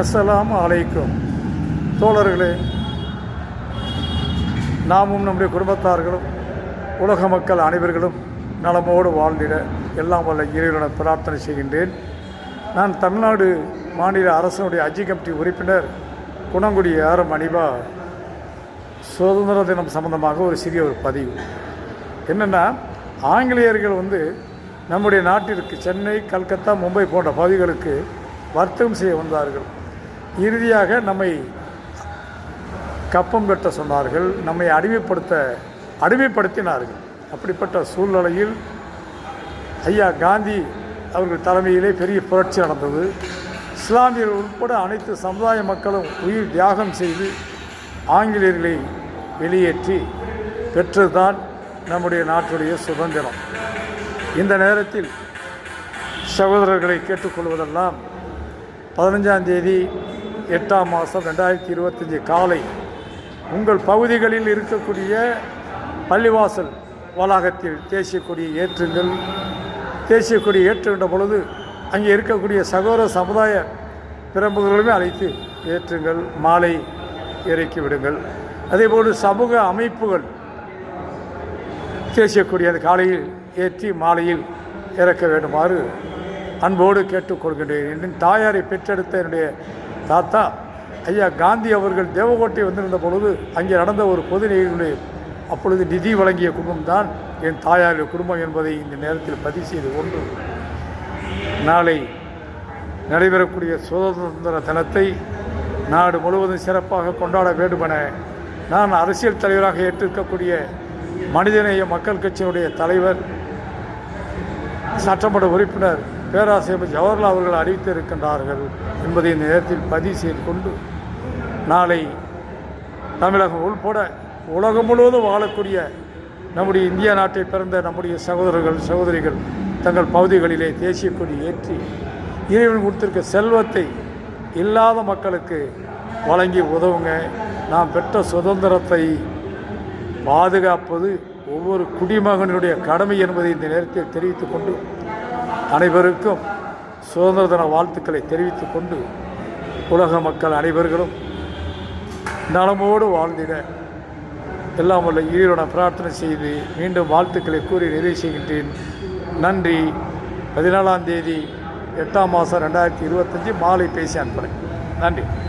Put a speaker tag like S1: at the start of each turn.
S1: அஸ்ஸலாம் அலைக்கும். தோழர்களே நாமும் நம்முடைய குடும்பத்தார்களும் உலக மக்கள் அனைவர்களும் நலமோடு வாழ்ந்திட எல்லாம் வல்ல இறைவனை பிரார்த்தனை செய்கின்றேன். நான் தமிழ்நாடு மாநில அரசனுடைய அஜி கமிட்டி உறுப்பினர் குணங்குடி ஆரம் அணிவா சுதந்திர தினம் சம்பந்தமாக ஒரு சிறிய ஒரு பதிவு. என்னென்னா ஆங்கிலேயர்கள் வந்து நம்முடைய நாட்டிற்கு சென்னை கல்கத்தா மும்பை போன்ற பகுதிகளுக்கு வர்த்தகம் செய்ய வந்தார்கள். இறுதியாக நம்மை கப்பம் கட்ட சொன்னார்கள் நம்மை அடிமைப்படுத்த அடிமைப்படுத்தினார்கள். அப்படிப்பட்ட சூழ்நிலையில் ஐயா காந்தி அவர்கள் தலைமையிலே பெரிய புரட்சி நடந்தது. இஸ்லாமியர்கள் உட்பட அனைத்து சமுதாய மக்களும் உயிர் தியாகம் செய்து ஆங்கிலேயர்களை வெளியேற்றி பெற்றதுதான் நம்முடைய நாட்டுடைய சுதந்திரம். இந்த நேரத்தில் சகோதரர்களை கேட்டுக்கொள்வதெல்லாம் பதினஞ்சாம் தேதி எட்டாம் மாதம் ரெண்டாயிரத்தி இருபத்தஞ்சி காலை உங்கள் பகுதிகளில் இருக்கக்கூடிய பள்ளிவாசல் வளாகத்தில் தேசிய கொடியை ஏற்றுங்கள். தேசிய கொடி ஏற்றுகின்ற பொழுது அங்கே இருக்கக்கூடிய சகோதர சமுதாய பிரமுகர்களுமே அழைத்து ஏற்றுங்கள் மாலை இறக்கி விடுங்கள். அதேபோல் சமூக அமைப்புகள் தேசிய கொடி அந்த காலையில் ஏற்றி மாலையில் இறக்க வேண்டுமாறு அன்போடு கேட்டுக்கொள்கின்றேன். என் தாயாரை பெற்றெடுத்த என்னுடைய தாத்தா ஐயா காந்தி அவர்கள் தேவகோட்டை வந்திருந்த பொழுது அங்கே நடந்த ஒரு பொது நிகழ்வு அப்பொழுது நிதி வழங்கிய குடும்பம் தான் என் தாயாருடைய குடும்பம் என்பதை இந்த நேரத்தில் பதிவு செய்து ஒன்று நாளை நடைபெறக்கூடிய சுதந்திர தினத்தை நாடு முழுவதும் சிறப்பாக கொண்டாட வேண்டுமென நான் அரசியல் தலைவராக ஏற்றிருக்கக்கூடிய மனிதநேய மக்கள் கட்சியினுடைய தலைவர் சட்டமன்ற உறுப்பினர் பேராசிரியர் ஜவஹர்லால் அவர்கள் அறிவித்திருக்கின்றார்கள் என்பதை இந்த நேரத்தில் பதிவு செய்து கொண்டு நாளை தமிழகம் உள்பட உலகம் முழுவதும் வாழக்கூடிய நம்முடைய இந்திய நாட்டை பிறந்த நம்முடைய சகோதரர்கள் சகோதரிகள் தங்கள் பகுதிகளிலே தேசிய கொடி ஏற்றி இறைவன் கொடுத்திருக்க செல்வத்தை இல்லாத மக்களுக்கு வழங்கி உதவுங்க. நாம் பெற்ற சுதந்திரத்தை பாதுகாப்பது ஒவ்வொரு குடிமகனுடைய கடமை என்பதை இந்த நேரத்தில் தெரிவித்துக் கொண்டு அனைவருக்கும் சுதந்திர தின வாழ்த்துக்களை தெரிவித்துக் கொண்டு உலக மக்கள் அனைவர்களும் நலமோடு வாழ்ந்திட எல்லாம் உள்ள ஈரோட பிரார்த்தனை செய்து மீண்டும் வாழ்த்துக்களை கூறி நிறைவு செய்கின்றேன். நன்றி. பதினாலாம் தேதி எட்டாம் மாதம் ரெண்டாயிரத்தி இருபத்தஞ்சி மாலை பேசி அனுப்புகிறேன் நன்றி.